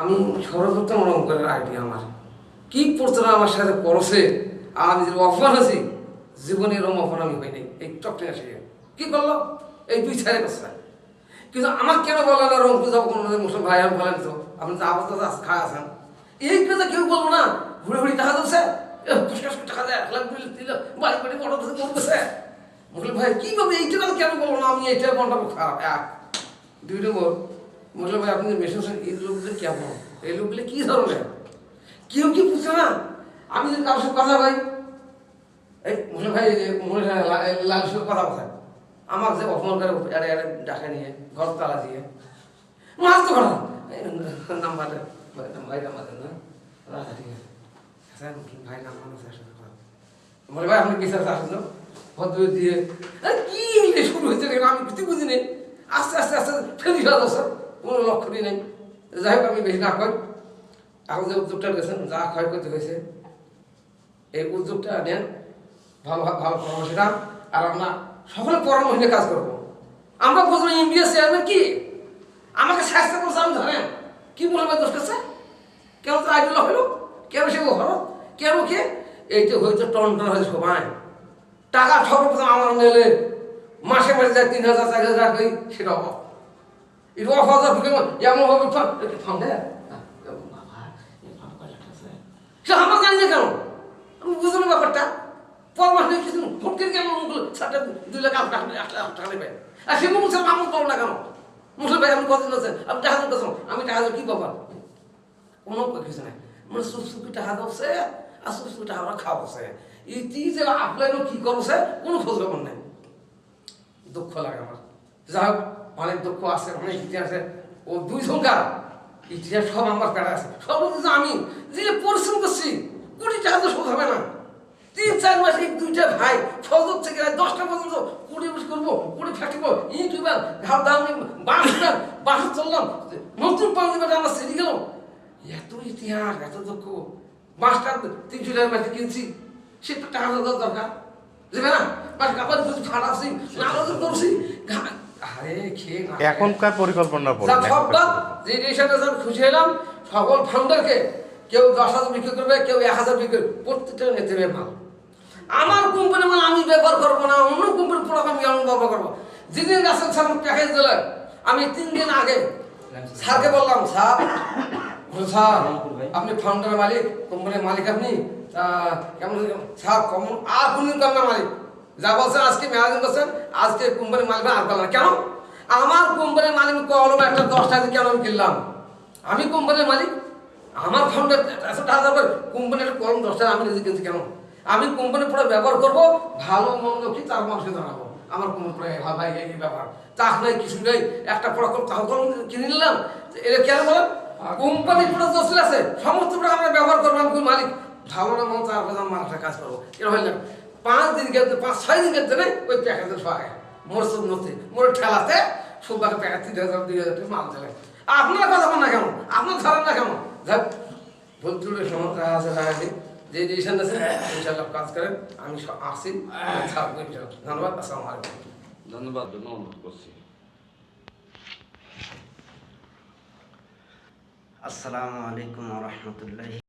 আমি সর্বপ্রথম রং করে আইডিয়া আমার। কি প্রচারণা আমার সাথে করছে? আর আমি যে অফার আছি, জীবনে এরকম অফার আমি হইনি। এই চকটে আসে। কি করল? এই দুই ছাড়ে কথা কিন্তু আমার কেন বলে না রং পূজা কোনো মুসলিম ভাই আমি বলেন তো আপনি তো আবস্থা খায় আছেন। এই কথা কেউ বলব না। ঘুরে ঘুরে টাকা দিচ্ছে টাকা দেয়, এক লাখ লাখ বাড়ি বাড়ি বড় করতেছে মুসলিম ভাই, কি এইটা কেন বলব না? আমি এইটা মনটা খারাপ। এক। দুই নম্বর মুসলিম ভাই, আপনি মেশিন এই লোকগুলো কেমন এই লোকগুলো কি ধরনের? কেউ কি বুঝছে না? আমি যদি কারোর সাথে কথা ভাই এই মুসলিম ভাই মনে লাল সাথে কথা কথা আমার যে অপমান করে, এড়ে এড়ে ডাকে নিয়ে, ঘর তালা দিয়ে। মাছ তো করা নাম্বার, ভাই, নাম্বার না। আচ্ছা আছে স্যার ভাই শুরু আমি কিছু বুঝিনি। আস্তে আস্তে আস্তে, ফেলি স্যার। কোনো লক্ষণই নেই। যাই হোক আমি বেশি না কই এখন যে উদ্যোগটা গেছেন যা ক্ষয়ক্ষতি হয়েছে এই উদ্যোগটা নেন ভালো ভালো পরামর্শ দান আর আমরা সকলে পরামর্শ নিয়ে কাজ করব আমরা বুঝলাম ইন্ডিয়া চেয়ারম্যান কি? আমাকে স্বাস্থ্য করছে আমি ধরেন কি বলবে দোষ কাছে কেন তো আইডল হলো কেন সে হলো কেন কে? এই এইটা হয়েছে টন টন হয়েছে সবাই টাকা সর্বপ্রথম আমার মেলে মাসে মাসে যায় তিন হাজার চার হাজার সেটা অভাব এটা অফ হাজার ঢুকে এমন ভাবে ফান্ড আমার জানি না কেন আমি বুঝলাম ব্যাপারটা পরমাস নেই কিছু সাতটা দুই লাখ আট টাকা টাকা নেবে আর সে মুখ আমার করো না কেন মুসলিম ভাই আপনি কতদিন আছেন আপনি টাকা দিতে আমি টাকা কি ব্যাপার কোনো কিছু নাই মানে সুস্থি টাকা দছে আর সুস্থি টাকা আমরা খাওয়াছে ইতি যে আপনার কি করছে কোনো খোঁজ খবর নাই দুঃখ লাগে আমার অনেক দুঃখ আছে, অনেক ইতিহাসে ও দুই সংখ্যা ইতিহাস সব আমার পেড়ে আছে। সর্বপ্রথম আমি যে পরিশ্রম করছি, কোটি টাকা তো শোধ হবে না। তিন, চার মাস দুইটা ভাই ফজর থেকে দশটা পর্যন্ত কুড়ি বসে করব কুড়ি ফাটিব ইউটিউবার ঘাট দাম বাস বাস চললাম। নতুন পাঞ্জাবে আমার সেরে গেল। এত ইতিহাস, এত দুঃখ। বাসটা তিনশো টাকার মাঝে কিনছি। সে তো টাকা দরকার। দেবে না? বাস কাপড় ফাটাছি নামাজ করছি এখনকার পরিকল্পনা সব বাদ, যে আমি খুশি হলাম সকল ফান্ডারকে কেউ দশ হাজার বিক্রি করবে কেউ এক হাজার বিক্রি প্রত্যেকটা নিতে মাল। আমার কোম্পানি মাল আমি ব্যবহার করব না অন্য কোম্পানির প্রোডাক্ট আমি কেমন ব্যবহার করব। যেদিন গাছের স্যার প্যাকেজ দিলে আমি তিন দিন আগে স্যারকে বললাম স্যার স্যার আপনি ফাউন্ডার মালিক কোম্পানির মালিক আপনি তা কেমন স্যার কমন আর কোনদিন কম না মালিক। যা বলছেন, আজকে ম্যানেজিং করছেন আজকে কোম্পানির মালিক আর না। কেন? আমার কোম্পানির মালিক কলম একটা দশ টাকা কেন আমি কিনলাম। আমি কোম্পানির মালিক? আমার ফাউন্ডার একশো টাকা দেবে কোম্পানির কলম দশ টাকা আমি নিজে কিনছি কেন? আমি কোম্পানির পরে ব্যবহার করব, ভালো মন্দ কি তার মানুষকে জানাব? আমার কোন ভাই, এই ব্যাপার। চাষ নেই কিছু নেই, একটা পড়া কলম, তাও কলম কিনে নিলাম। এটা কেন বলেন? কোম্পানির পরে দোষ আছে, সমস্ত আমরা ব্যবহার করব, আমি মালিক? ভালো না মন তার কাজ করব। হইলাম পাঁচ দিন গেলতে পাঁচ ছয় দিন নেই ওই প্যাকেজে সহায় মোর সব নথি মোর ঠেলাতে সুবাকে প্যাকেজ তিন হাজার দুই হাজার মাল দিলেন। আপনার কথা না কেন আপনার ধরেন না কেন যাক ভুলতুলের সমস্যা আছে রাখি যে ডিসিশন আছে ইনশাল্লাহ কাজ করেন। আমি আসি থাকব ইনশাল্লাহ ধন্যবাদ আসসালামু আলাইকুম। ধন্যবাদ অনুরোধ করছি। আসসালামু আলাইকুম রহমতুল্লাহ।